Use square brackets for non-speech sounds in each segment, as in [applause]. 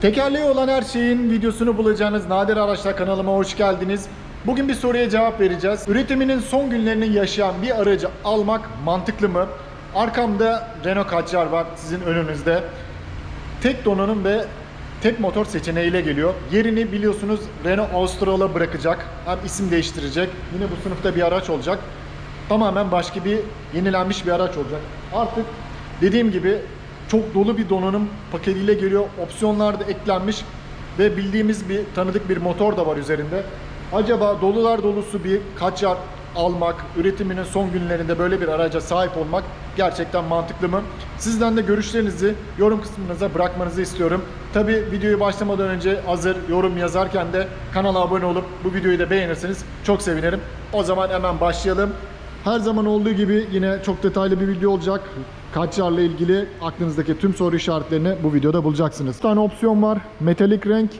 Tekerleği olan her şeyin videosunu bulacağınız Nadir Araçlar kanalıma hoş geldiniz. Bugün bir soruya cevap vereceğiz. Üretiminin son günlerini yaşayan bir aracı almak mantıklı mı? Arkamda Renault Kadjar var sizin önünüzde. Tek donanım ve tek motor seçeneğiyle geliyor. Yerini biliyorsunuz Renault Austral'a bırakacak. Hem isim değiştirecek. Yine bu sınıfta bir araç olacak. Tamamen başka bir yenilenmiş bir araç olacak. Artık dediğim gibi çok dolu bir donanım paketiyle geliyor. Opsiyonlar da eklenmiş ve bildiğimiz bir tanıdık bir motor da var üzerinde. Acaba dolular dolusu bir Kadjar almak, üretiminin son günlerinde böyle bir araca sahip olmak gerçekten mantıklı mı? Sizden de görüşlerinizi yorum kısmınıza bırakmanızı istiyorum. Tabi videoyu başlamadan önce hazır yorum yazarken de kanala abone olup bu videoyu da beğenirseniz çok sevinirim. O zaman hemen başlayalım. Her zaman olduğu gibi yine çok detaylı bir video olacak. Kaçarla ilgili aklınızdaki tüm soru işaretlerini bu videoda bulacaksınız. Bir tane opsiyon var. Metalik renk,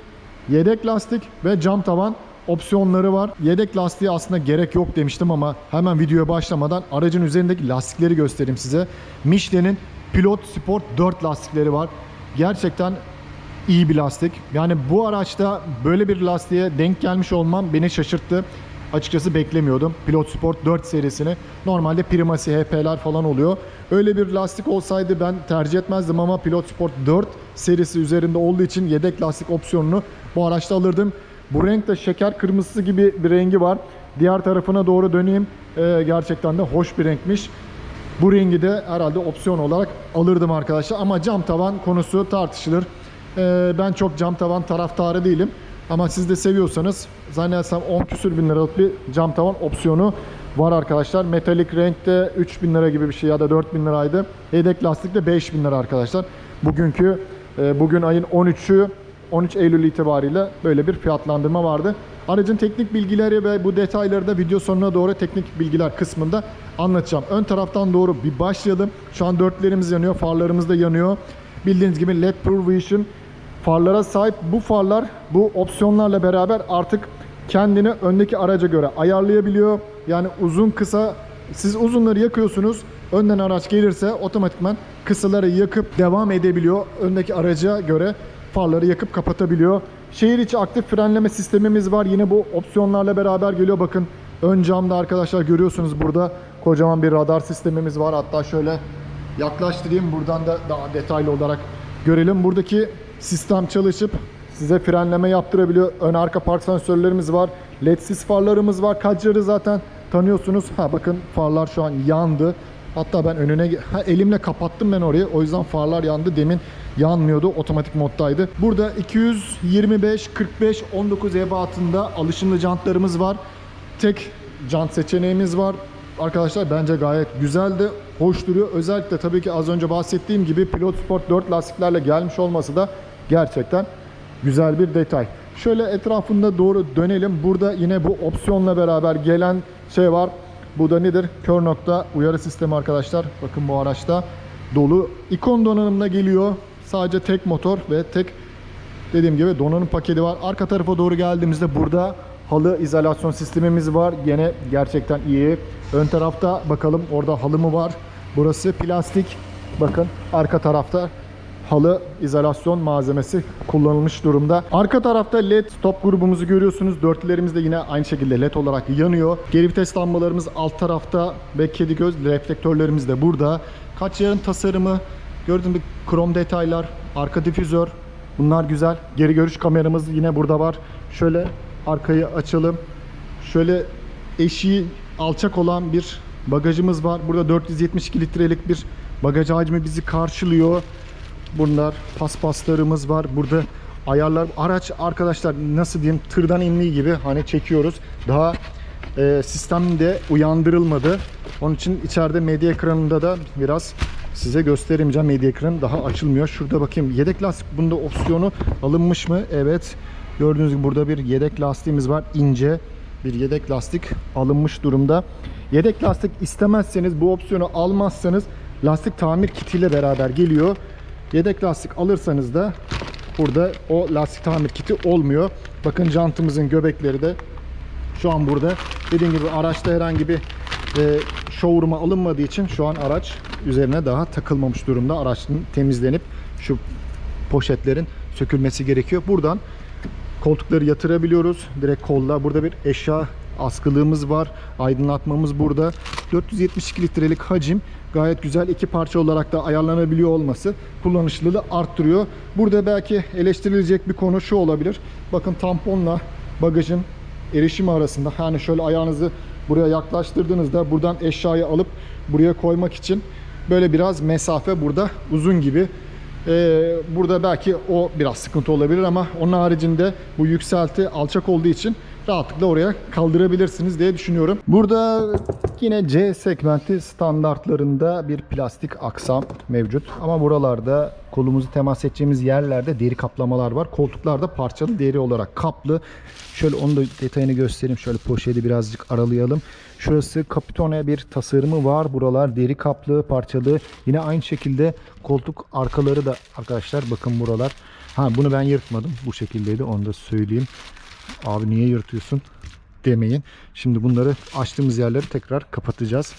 yedek lastik ve cam tavan opsiyonları var. Yedek lastiğe aslında gerek yok demiştim ama hemen videoya başlamadan aracın üzerindeki lastikleri göstereyim size. Michelin'in Pilot Sport 4 lastikleri var. Gerçekten iyi bir lastik. Yani bu araçta böyle bir lastiğe denk gelmiş olmam beni şaşırttı. Açıkçası beklemiyordum. Pilot Sport 4 serisini. Normalde Primasi HP'ler falan oluyor. Öyle bir lastik olsaydı ben tercih etmezdim ama Pilot Sport 4 serisi üzerinde olduğu için yedek lastik opsiyonunu bu araçta alırdım. Bu renk de şeker kırmızısı gibi bir rengi var. Diğer tarafına doğru döneyim. Ee, gerçekten de hoş bir renkmiş. Bu rengi de herhalde opsiyon olarak alırdım arkadaşlar. Ama cam tavan konusu tartışılır. Ee, ben çok cam tavan taraftarı değilim. Ama siz de seviyorsanız zannedersem 10 küsür bin liralık bir cam tavan opsiyonu var arkadaşlar. Metalik renkte 3000 lira gibi bir şey ya da 4000 liraydı. Yedek lastik de 5000 lira arkadaşlar. Bugünkü e, bugün ayın 13'ü 13 Eylül itibariyle böyle bir fiyatlandırma vardı. Aracın teknik bilgileri ve bu detayları da video sonuna doğru teknik bilgiler kısmında anlatacağım. Ön taraftan doğru bir başlayalım. Şu an dörtlerimiz yanıyor, farlarımız da yanıyor. Bildiğiniz gibi LED Pro Vision farlara sahip. Bu farlar bu opsiyonlarla beraber artık kendini öndeki araca göre ayarlayabiliyor. Yani uzun kısa siz uzunları yakıyorsunuz. Önden araç gelirse otomatikman kısaları yakıp devam edebiliyor. Öndeki araca göre farları yakıp kapatabiliyor. Şehir içi aktif frenleme sistemimiz var. Yine bu opsiyonlarla beraber geliyor. Bakın ön camda arkadaşlar görüyorsunuz burada kocaman bir radar sistemimiz var. Hatta şöyle yaklaştırayım buradan da daha detaylı olarak görelim. Buradaki sistem çalışıp size frenleme yaptırabiliyor. Ön arka park sensörlerimiz var. LED'siz farlarımız var. Kaçları zaten tanıyorsunuz. Ha bakın farlar şu an yandı. Hatta ben önüne ha, elimle kapattım ben orayı. O yüzden farlar yandı. Demin yanmıyordu. Otomatik moddaydı. Burada 225, 45, 19 ebatında alışımlı jantlarımız var. Tek jant seçeneğimiz var. Arkadaşlar bence gayet güzeldi. Hoş duruyor. Özellikle tabii ki az önce bahsettiğim gibi Pilot Sport 4 lastiklerle gelmiş olması da gerçekten güzel bir detay. Şöyle etrafında doğru dönelim. Burada yine bu opsiyonla beraber gelen şey var. Bu da nedir? Kör nokta uyarı sistemi arkadaşlar. Bakın bu araçta dolu. İkon donanımla geliyor. Sadece tek motor ve tek dediğim gibi donanım paketi var. Arka tarafa doğru geldiğimizde burada halı izolasyon sistemimiz var. Gene gerçekten iyi. Ön tarafta bakalım orada halı mı var? Burası plastik. Bakın arka tarafta halı izolasyon malzemesi kullanılmış durumda. Arka tarafta LED stop grubumuzu görüyorsunuz. Dörtlülerimiz de yine aynı şekilde LED olarak yanıyor. Geri vites lambalarımız alt tarafta ve kedi göz reflektörlerimiz de burada. Kaç yarın tasarımı gördüğünüz gibi krom detaylar, arka difüzör bunlar güzel. Geri görüş kameramız yine burada var. Şöyle arkayı açalım. Şöyle eşiği alçak olan bir bagajımız var. Burada 472 litrelik bir bagaj hacmi bizi karşılıyor. Bunlar paspaslarımız var. Burada ayarlar araç arkadaşlar nasıl diyeyim tırdan indiği gibi hani çekiyoruz. Daha e, sistemde uyandırılmadı. Onun için içeride medya ekranında da biraz size gösteremeyeceğim medya ekranı daha açılmıyor. Şurada bakayım yedek lastik bunda opsiyonu alınmış mı? Evet. Gördüğünüz gibi burada bir yedek lastiğimiz var. ince bir yedek lastik alınmış durumda. Yedek lastik istemezseniz bu opsiyonu almazsanız lastik tamir kitiyle beraber geliyor. Yedek lastik alırsanız da burada o lastik tamir kiti olmuyor. Bakın jantımızın göbekleri de şu an burada. Dediğim gibi araçta herhangi bir e, showroom'a alınmadığı için şu an araç üzerine daha takılmamış durumda. Araçın temizlenip şu poşetlerin sökülmesi gerekiyor. Buradan koltukları yatırabiliyoruz. Direkt kolla. Burada bir eşya askılığımız var. Aydınlatmamız burada. 472 litrelik hacim gayet güzel iki parça olarak da ayarlanabiliyor olması kullanışlılığı arttırıyor. Burada belki eleştirilecek bir konu şu olabilir. Bakın tamponla bagajın erişimi arasında hani şöyle ayağınızı buraya yaklaştırdığınızda buradan eşyayı alıp buraya koymak için böyle biraz mesafe burada uzun gibi. Ee, burada belki o biraz sıkıntı olabilir ama onun haricinde bu yükselti alçak olduğu için rahatlıkla oraya kaldırabilirsiniz diye düşünüyorum. Burada yine C segmenti standartlarında bir plastik aksam mevcut. Ama buralarda kolumuzu temas edeceğimiz yerlerde deri kaplamalar var. Koltuklarda parçalı deri olarak kaplı. Şöyle onu da detayını göstereyim. Şöyle poşeti birazcık aralayalım. Şurası kapitone bir tasarımı var. Buralar deri kaplı, parçalı. Yine aynı şekilde koltuk arkaları da arkadaşlar bakın buralar. Ha bunu ben yırtmadım. Bu şekildeydi. Onu da söyleyeyim. Abi niye yırtıyorsun demeyin. Şimdi bunları açtığımız yerleri tekrar kapatacağız.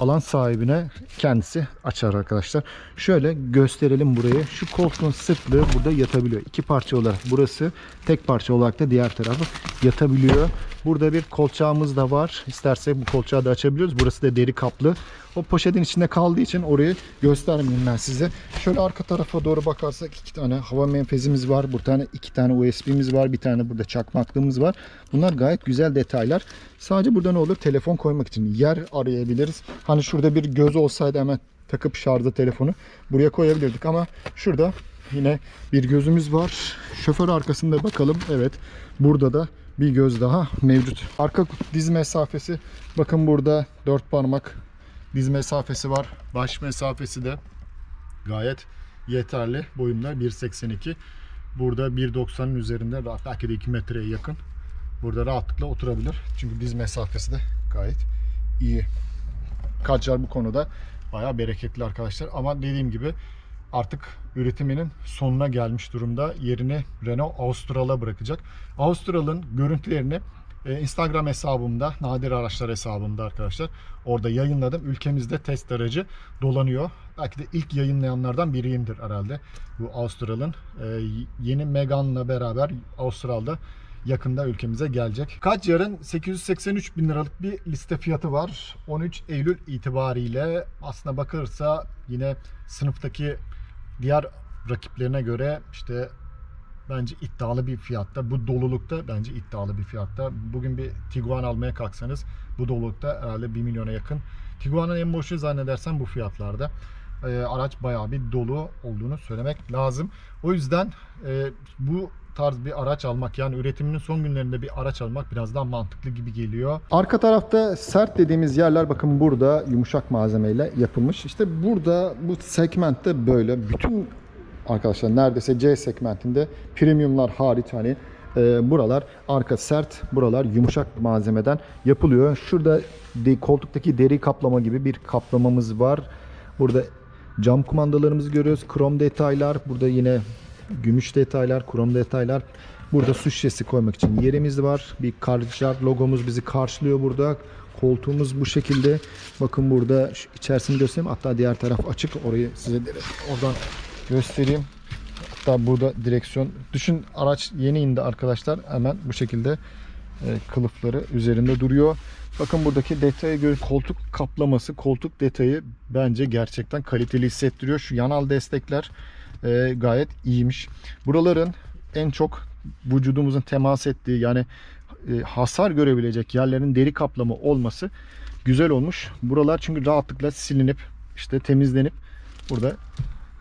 Alan sahibine kendisi açar arkadaşlar. Şöyle gösterelim burayı. Şu koltuğun sırtlığı burada yatabiliyor. İki parça olarak burası, tek parça olarak da diğer tarafı yatabiliyor. Burada bir kolçağımız da var. İsterse bu kolçağı da açabiliyoruz. Burası da deri kaplı. O poşetin içinde kaldığı için orayı göstermeyeyim ben size. Şöyle arka tarafa doğru bakarsak iki tane hava menfezimiz var. Bir tane iki tane USB'miz var. Bir tane burada çakmaklığımız var. Bunlar gayet güzel detaylar. Sadece burada ne olur? Telefon koymak için yer arayabiliriz. Hani şurada bir göz olsaydı hemen takıp şarjda telefonu buraya koyabilirdik ama şurada yine bir gözümüz var. Şoför arkasında bakalım. Evet. Burada da bir göz daha mevcut. Arka diz mesafesi bakın burada 4 parmak diz mesafesi var. Baş mesafesi de gayet yeterli. Boyumda 1.82. Burada 1.90'ın üzerinde rahat belki de 2 metreye yakın. Burada rahatlıkla oturabilir. Çünkü diz mesafesi de gayet iyi. Kacar bu konuda bayağı bereketli arkadaşlar. Ama dediğim gibi artık üretiminin sonuna gelmiş durumda. Yerini Renault Austral'a bırakacak. Austral'ın görüntülerini e, Instagram hesabımda, Nadir Araçlar hesabımda arkadaşlar. Orada yayınladım. Ülkemizde test aracı dolanıyor. Belki de ilk yayınlayanlardan biriyimdir herhalde. Bu Austral'ın e, yeni Megane'la beraber Austral'da yakında ülkemize gelecek. Kaçyar'ın 883 bin liralık bir liste fiyatı var. 13 Eylül itibariyle aslına bakılırsa yine sınıftaki diğer rakiplerine göre işte bence iddialı bir fiyatta. Bu dolulukta bence iddialı bir fiyatta. Bugün bir Tiguan almaya kalksanız bu dolulukta herhalde 1 milyona yakın. Tiguan'ın en boşu zannedersem bu fiyatlarda. Ee, araç bayağı bir dolu olduğunu söylemek lazım. O yüzden e, bu tarz bir araç almak yani üretiminin son günlerinde bir araç almak biraz daha mantıklı gibi geliyor. Arka tarafta sert dediğimiz yerler bakın burada yumuşak malzemeyle yapılmış. İşte burada bu segmentte böyle bütün arkadaşlar neredeyse C segmentinde premiumlar hariç hani e, buralar arka sert, buralar yumuşak malzemeden yapılıyor. Şurada de, koltuktaki deri kaplama gibi bir kaplamamız var. Burada cam kumandalarımızı görüyoruz. Krom detaylar. Burada yine gümüş detaylar, krom detaylar. Burada su şişesi koymak için yerimiz var. Bir Karjar logomuz bizi karşılıyor burada. Koltuğumuz bu şekilde. Bakın burada içerisini göstereyim. Hatta diğer taraf açık. Orayı size oradan göstereyim. Hatta burada direksiyon. Düşün araç yeni indi arkadaşlar. Hemen bu şekilde e, kılıfları üzerinde duruyor. Bakın buradaki detaya göre koltuk kaplaması, koltuk detayı bence gerçekten kaliteli hissettiriyor. Şu yanal destekler e, gayet iyiymiş. Buraların en çok vücudumuzun temas ettiği yani e, hasar görebilecek yerlerin deri kaplama olması güzel olmuş. Buralar çünkü rahatlıkla silinip işte temizlenip burada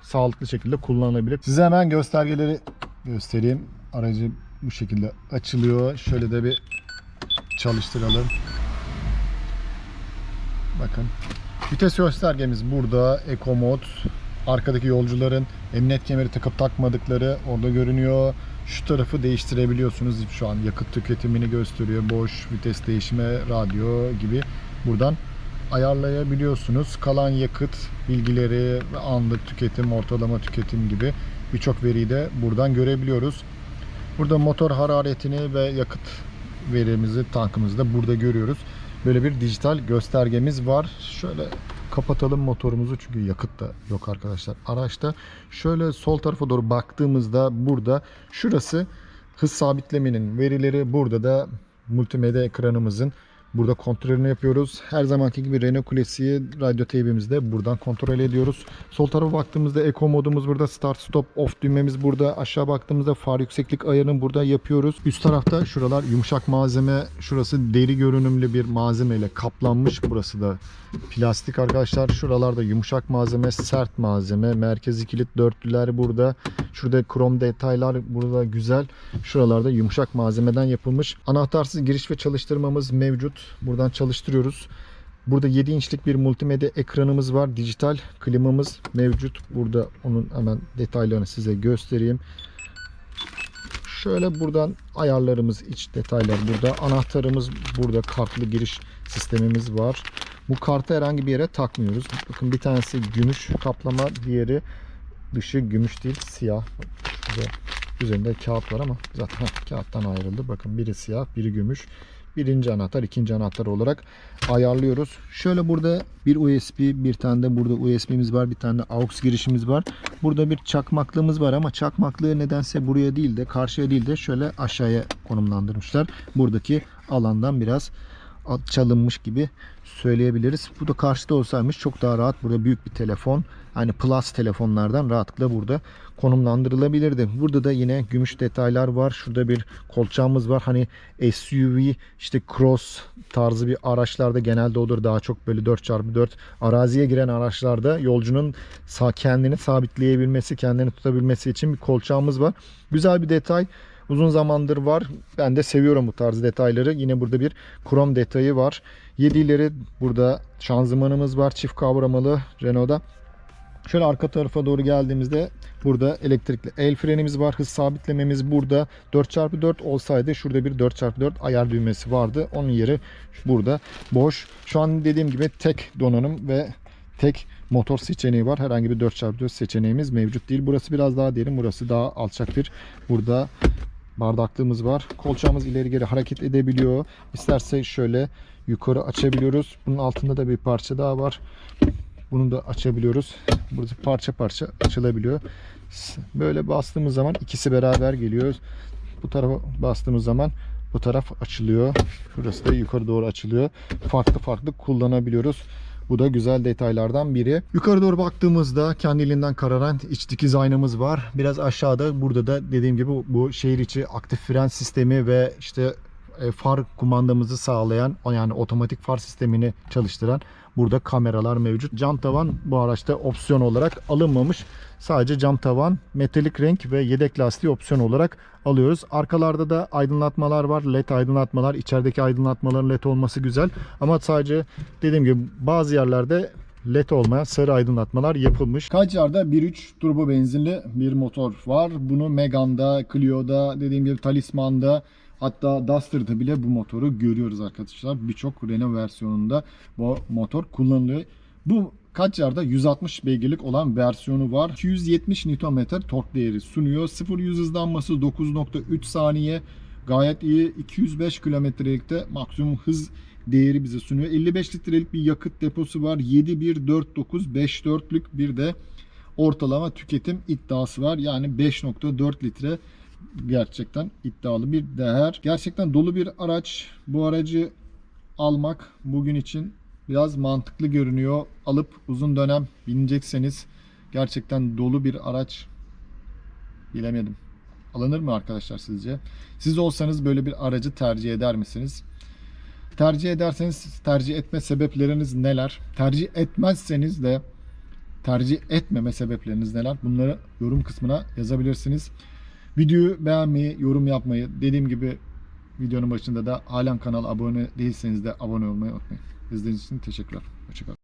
sağlıklı şekilde kullanılabilir. Size hemen göstergeleri göstereyim. Aracı bu şekilde açılıyor. Şöyle de bir çalıştıralım. Bakın. Vites göstergemiz burada. Eco mod. Arkadaki yolcuların emniyet kemeri takıp takmadıkları orada görünüyor. Şu tarafı değiştirebiliyorsunuz. Şu an yakıt tüketimini gösteriyor. Boş, vites değişimi, radyo gibi. Buradan ayarlayabiliyorsunuz. Kalan yakıt bilgileri, anlık tüketim, ortalama tüketim gibi birçok veriyi de buradan görebiliyoruz. Burada motor hararetini ve yakıt verimizi tankımızda burada görüyoruz. böyle bir dijital göstergemiz var. Şöyle kapatalım motorumuzu çünkü yakıt da yok arkadaşlar araçta. Şöyle sol tarafa doğru baktığımızda burada şurası hız sabitlemenin verileri burada da multimedya ekranımızın burada kontrolünü yapıyoruz. Her zamanki gibi Renault Klasiği radyo teybimizde buradan kontrol ediyoruz. Sol tarafa baktığımızda Eco modumuz burada. Start stop off düğmemiz burada. Aşağı baktığımızda far yükseklik ayarını burada yapıyoruz. Üst tarafta şuralar yumuşak malzeme. Şurası deri görünümlü bir malzemeyle kaplanmış. Burası da plastik arkadaşlar. Şuralarda yumuşak malzeme, sert malzeme. Merkezi kilit dörtlüler burada. Şurada krom detaylar burada güzel. Şuralarda yumuşak malzemeden yapılmış. Anahtarsız giriş ve çalıştırmamız mevcut. Buradan çalıştırıyoruz. Burada 7 inçlik bir multimedya ekranımız var. Dijital klimamız mevcut. Burada onun hemen detaylarını size göstereyim. Şöyle buradan ayarlarımız, iç detaylar burada. Anahtarımız burada. Kartlı giriş sistemimiz var. Bu kartı herhangi bir yere takmıyoruz. Bakın bir tanesi gümüş kaplama, diğeri dışı gümüş değil, siyah. Şurada üzerinde kağıt var ama zaten [laughs] kağıttan ayrıldı. Bakın biri siyah, biri gümüş. Birinci anahtar, ikinci anahtar olarak ayarlıyoruz. Şöyle burada bir USB, bir tane de burada USB'miz var, bir tane de AUX girişimiz var. Burada bir çakmaklığımız var ama çakmaklığı nedense buraya değil de karşıya değil de şöyle aşağıya konumlandırmışlar. Buradaki alandan biraz çalınmış gibi söyleyebiliriz. Bu da karşıda olsaymış çok daha rahat burada büyük bir telefon hani plus telefonlardan rahatlıkla burada konumlandırılabilirdi. Burada da yine gümüş detaylar var. Şurada bir kolçağımız var. Hani SUV işte cross tarzı bir araçlarda genelde olur. Daha çok böyle 4x4 araziye giren araçlarda yolcunun kendini sabitleyebilmesi, kendini tutabilmesi için bir kolçağımız var. Güzel bir detay. Uzun zamandır var. Ben de seviyorum bu tarz detayları. Yine burada bir krom detayı var. 7 ileri burada şanzımanımız var. Çift kavramalı Renault'da. Şöyle arka tarafa doğru geldiğimizde burada elektrikli el frenimiz var. Hız sabitlememiz burada. 4x4 olsaydı şurada bir 4x4 ayar düğmesi vardı. Onun yeri burada boş. Şu an dediğim gibi tek donanım ve tek motor seçeneği var. Herhangi bir 4x4 seçeneğimiz mevcut değil. Burası biraz daha derin. Burası daha alçak bir burada bardaklığımız var. Kolçağımız ileri geri hareket edebiliyor. İsterse şöyle yukarı açabiliyoruz. Bunun altında da bir parça daha var. Bunu da açabiliyoruz. Burada parça parça açılabiliyor. Böyle bastığımız zaman ikisi beraber geliyor. Bu tarafa bastığımız zaman bu taraf açılıyor. Şurası da yukarı doğru açılıyor. Farklı farklı kullanabiliyoruz. Bu da güzel detaylardan biri. Yukarı doğru baktığımızda kendiliğinden kararan iç dikiz aynamız var. Biraz aşağıda burada da dediğim gibi bu şehir içi aktif fren sistemi ve işte e, far kumandamızı sağlayan yani otomatik far sistemini çalıştıran burada kameralar mevcut. Cam tavan bu araçta opsiyon olarak alınmamış. Sadece cam tavan, metalik renk ve yedek lastiği opsiyon olarak alıyoruz. Arkalarda da aydınlatmalar var. LED aydınlatmalar. İçerideki aydınlatmaların LED olması güzel. Ama sadece dediğim gibi bazı yerlerde LED olmayan sarı aydınlatmalar yapılmış. Kaçar'da 1.3 turbo benzinli bir motor var. Bunu Megane'da, Clio'da, dediğim gibi Talisman'da Hatta Duster'da bile bu motoru görüyoruz arkadaşlar. Birçok Renault versiyonunda bu motor kullanılıyor. Bu kaç yarda 160 beygirlik olan versiyonu var. 270 Nm tork değeri sunuyor. 0-100 hızlanması 9.3 saniye. Gayet iyi. 205 kilometrelikte maksimum hız değeri bize sunuyor. 55 litrelik bir yakıt deposu var. 7.149 5.4'lük bir de ortalama tüketim iddiası var. Yani 5.4 litre gerçekten iddialı bir değer. Gerçekten dolu bir araç. Bu aracı almak bugün için biraz mantıklı görünüyor. Alıp uzun dönem binecekseniz gerçekten dolu bir araç bilemedim. Alınır mı arkadaşlar sizce? Siz olsanız böyle bir aracı tercih eder misiniz? Tercih ederseniz tercih etme sebepleriniz neler? Tercih etmezseniz de tercih etmeme sebepleriniz neler? Bunları yorum kısmına yazabilirsiniz. Videoyu beğenmeyi, yorum yapmayı, dediğim gibi videonun başında da halen kanala abone değilseniz de abone olmayı unutmayın. İzlediğiniz için teşekkürler. Hoşçakalın.